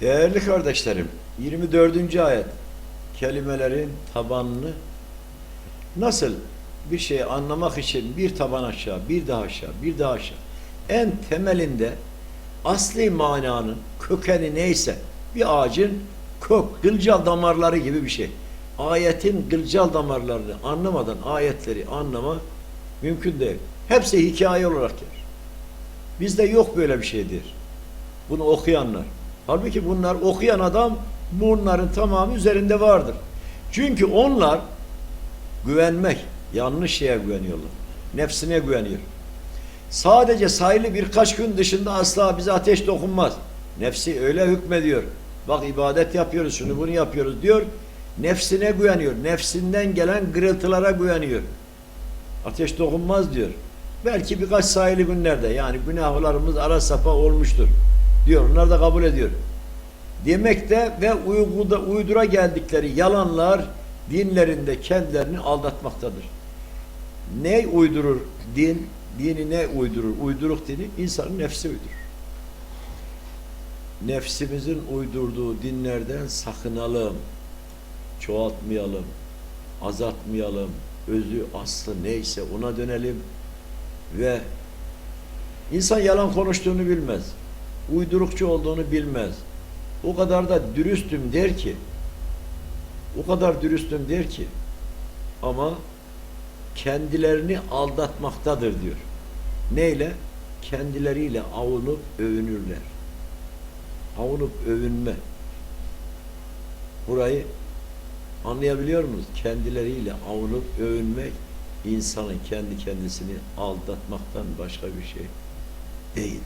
Değerli kardeşlerim, 24. ayet kelimelerin tabanını nasıl bir şeyi anlamak için bir taban aşağı, bir daha aşağı, bir daha aşağı. En temelinde asli mananın kökeni neyse bir ağacın kök, kılcal damarları gibi bir şey. Ayetin kılcal damarlarını anlamadan ayetleri anlama mümkün değil. Hepsi hikaye olarak gelir. Bizde yok böyle bir şeydir. Bunu okuyanlar. Halbuki bunlar okuyan adam bunların tamamı üzerinde vardır. Çünkü onlar güvenmek, yanlış şeye güveniyorlar. Nefsine güveniyor. Sadece sayılı birkaç gün dışında asla bize ateş dokunmaz. Nefsi öyle hükmediyor. Bak ibadet yapıyoruz, şunu bunu yapıyoruz diyor. Nefsine güveniyor. Nefsinden gelen gırıltılara güveniyor. Ateş dokunmaz diyor. Belki birkaç sayılı günlerde yani günahlarımız ara sapa olmuştur diyor. Onlar da kabul ediyor. Demekte ve uyguda, uydura geldikleri yalanlar dinlerinde kendilerini aldatmaktadır. Ne uydurur din? Dini ne uydurur? Uyduruk dini insanın nefsi uydurur. Nefsimizin uydurduğu dinlerden sakınalım. Çoğaltmayalım. Azaltmayalım. Özü, aslı neyse ona dönelim. Ve insan yalan konuştuğunu bilmez. Uydurukçu olduğunu bilmez. O kadar da dürüstüm der ki o kadar dürüstüm der ki ama kendilerini aldatmaktadır diyor. Neyle? Kendileriyle avunup övünürler. Avunup övünme. Burayı anlayabiliyor musunuz? Kendileriyle avunup övünmek insanın kendi kendisini aldatmaktan başka bir şey değil.